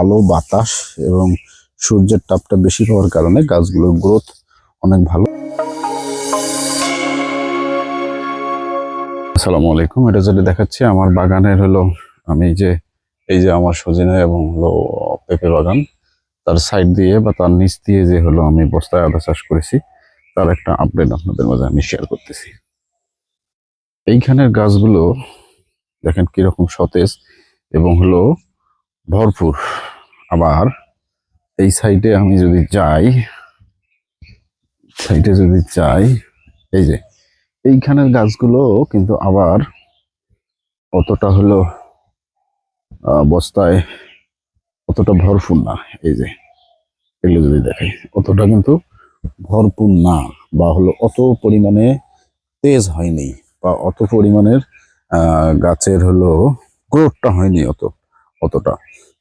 আলো, বাতাস এবং সূর্যের তাপটা বেশি পাওয়ার কারণে গাছগুলোর গ্রোথ অনেক ভালো। আসসালামু আলাইকুম, এটা যেটা দেখাচ্ছি, আমার বাগানের হলো আমি যে, এই যে আমার সজিনা এবং হলো পেঁপে বাগান, তার সাইড দিয়ে বা তার নিচ দিয়ে যে হলো আমি বস্তায় আদা চাষ করেছি, তার একটা আপডেট আপনাদের মাঝে আমি শেয়ার করতেছি। এইখানের গাছগুলো দেখেন কীরকম সতেজ এবং হলো ভরপুর। আবার এই সাইডে আমি যদি যাই সাইডে যদি যাই, এই যে, এইখানের গাছগুলো কিন্তু আবার অতটা হলো বস্তায় অতটা ভরপুর না। এই যে, এগুলো যদি দেখে অতটা কিন্তু ভরপুর না বা হলো অত পরিমাণে তেজ হয়নি বা অত পরিমাণের গাছের হলো গ্রোথটা হয়নি অত, অতটা।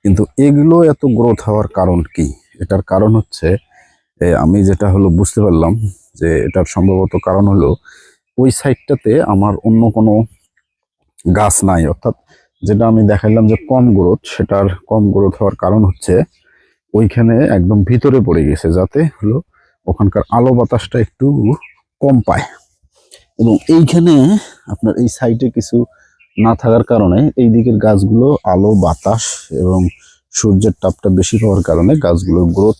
কিন্তু এগুলো এত গ্রোথ হওয়ার কারণ কি? এটার কারণ হচ্ছে আমি যেটা হলো বুঝতে পারলাম যে এটার সম্ভবত কারণ হলো ওই সাইডটাতে আমার অন্য কোনো গাছ নাই। অর্থাৎ যেটা আমি দেখাইলাম যে কম গ্রোথ সেটার কম গ্রোথ হওয়ার কারণ হচ্ছে ওইখানে একদম ভিতরে পড়ে গেছে, যাতে হলো ওখানকার আলো বাতাসটা একটু কম পায়। এবং এইখানে আপনার এই সাইডে কিছু না থাকার কারণে এই দিকের গাছগুলো আলো, বাতাস এবং সূর্যের তাপটা বেশি পাওয়ার কারণে গাছগুলোর গ্রোথ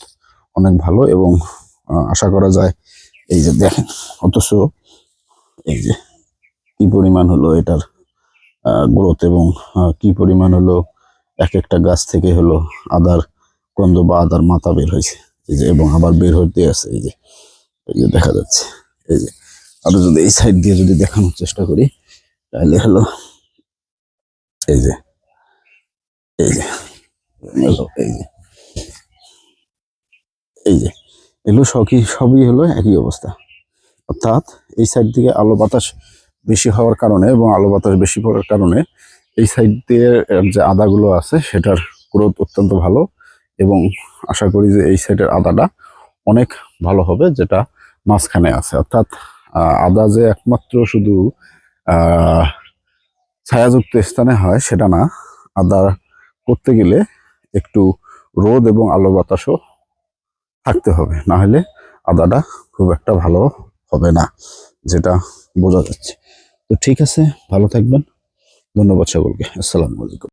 অনেক ভালো এবং আশা করা যায় এই যে দেখেন, অথচ এই যে কি পরিমাণ হলো এটার গ্রোথ এবং কি পরিমাণ হলো এক একটা গাছ থেকে হলো আদার গন্ধ বা আদার মাথা বের হয়েছে। এই যে, এবং আবার বের হতে আছে, এই যে এই যে দেখা যাচ্ছে, এই যে, আরও যদি এই সাইড দিয়ে যদি দেখানোর চেষ্টা করি, তাহলে হলো এই যে এই যে এই যে এই যে এগুলো সবই সবই হলো একই অবস্থা। অর্থাৎ এই সাইড থেকে আলো বাতাস বেশি হওয়ার কারণে এবং আলো বাতাস বেশি পড়ার কারণে এই সাইড দিয়ে যে আদাগুলো আছে সেটার গ্রোথ অত্যন্ত ভালো এবং আশা করি যে এই সাইডের আদাটা অনেক ভালো হবে যেটা মাঝখানে আছে। অর্থাৎ আদা যে একমাত্র শুধু ছায়াযুক্ত স্থানে হয়, সেটা না। আদা করতে গেলে একটু রোদ এবং আলো বাতাসও থাকতে হবে, না হলে আদাটা খুব একটা ভালো হবে না, যেটা বোঝা যাচ্ছে। তো ঠিক আছে, ভালো থাকবেন। ধন্যবাদ সকলকে। আসসালামু আলাইকুম।